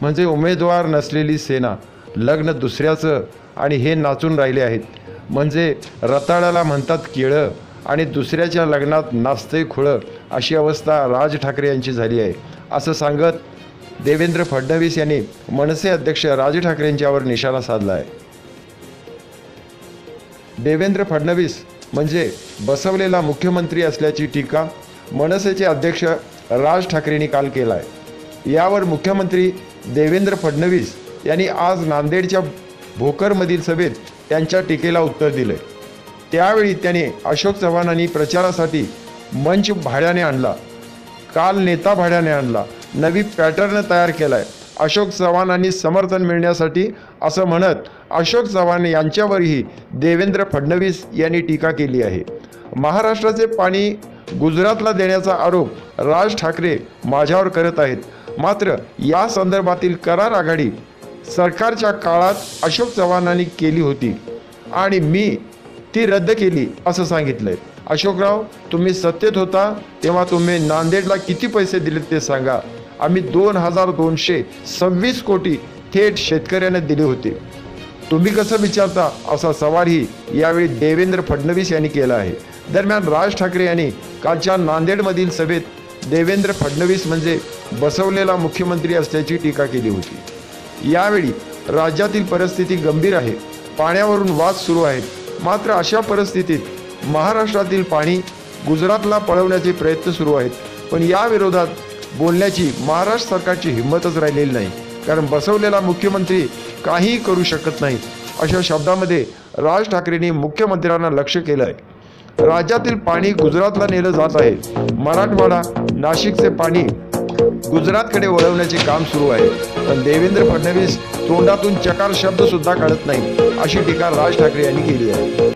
म्हणजे उमेदवार नसलेली सेना लग्न दुसऱ्याचं आणि हे नाचून राहिले आहेत. म्हणजे रताळाला म्हणतात केळं आणि दुसऱ्याच्या लग्नात नाचते खुळं अशी अवस्था राज ठाकरे यांची झाली आहे. असं सांगत देवेंद्र फडणवीस यांनी मनसे अध्यक्ष राज ठाकरेंच्यावर निशाणा साधला आहे. देवेंद्र फडणवीस म्हणजे बसवलेला मुख्यमंत्री असल्याची टीका मनसेचे अध्यक्ष राज ठाकरेंनी काल केला आहे यावर मुख्यमंत्री देवेंद्र फडणवीस यांनी आज नांदेडच्या भोकरमधील सभेत त्यांच्या टीकेला उत्तर दिले त्यावेळी त्याने अशोक चव्हाणांनी प्रचारासाठी मंच भाड्याने आणला काल नेता भाड्याने आणला नवी पॅटर्न तयार केलाय. अशोक चव्हाणांनी समर्थन मिळण्यासाठी असं म्हणत अशोक चव्हाण यांच्यावरही देवेंद्र फडणवीस यांनी टीका केली आहे. महाराष्ट्राचे पाणी गुजरातला देण्याचा आरोप राज ठाकरे माझ्यावर करत आहेत. मात्र या संदर्भातील करार आघाडी सरकारच्या काळात अशोक चव्हाणांनी केली होती आणि मी ती रद्द केली असं सांगितलंय. अशोकराव तुम्ही सत्तेत होता तेव्हा तुम्ही नांदेडला किती पैसे दिले ते सांगा. आम्ही दोन हजार दोनशे सव्वीस कोटी थेट शेतकऱ्यांना दिले होते. तुम्ही कसं विचारता असा सवालही यावेळी देवेंद्र फडणवीस यांनी केला आहे. दरम्यान राज ठाकरे यांनी कालच्या नांदेडमधील सभेत देवेंद्र फडणवीस म्हणजे बसवलेला मुख्यमंत्री असल्याची टीका केली होती. यावेळी राज्यातील परिस्थिती गंभीर आहे. पाण्यावरून वाद सुरू आहेत. मात्र अशा परिस्थितीत महाराष्ट्रातील पाणी गुजरातला पळवण्याचे प्रयत्न सुरू आहेत. पण या विरोधात बोलण्याची महाराष्ट्र सरकारची हिंमतच राहिलेली नाही. कारण बसवलेला मुख्यमंत्री काहीही करू शकत नाही अशा शब्दामध्ये राज ठाकरेंनी मुख्यमंत्र्यांना लक्ष केलं आहे राज्यातील पाणी गुजरातला नेलं जात आहे. मराठवाडा नाशिकचे पाणी गुजरातकडे वळवण्याचे काम सुरू आहे. पण देवेंद्र फडणवीस तोंडातून चकार शब्द सुद्धा काढत नाही अशी टीका राज ठाकरे यांनी केली आहे.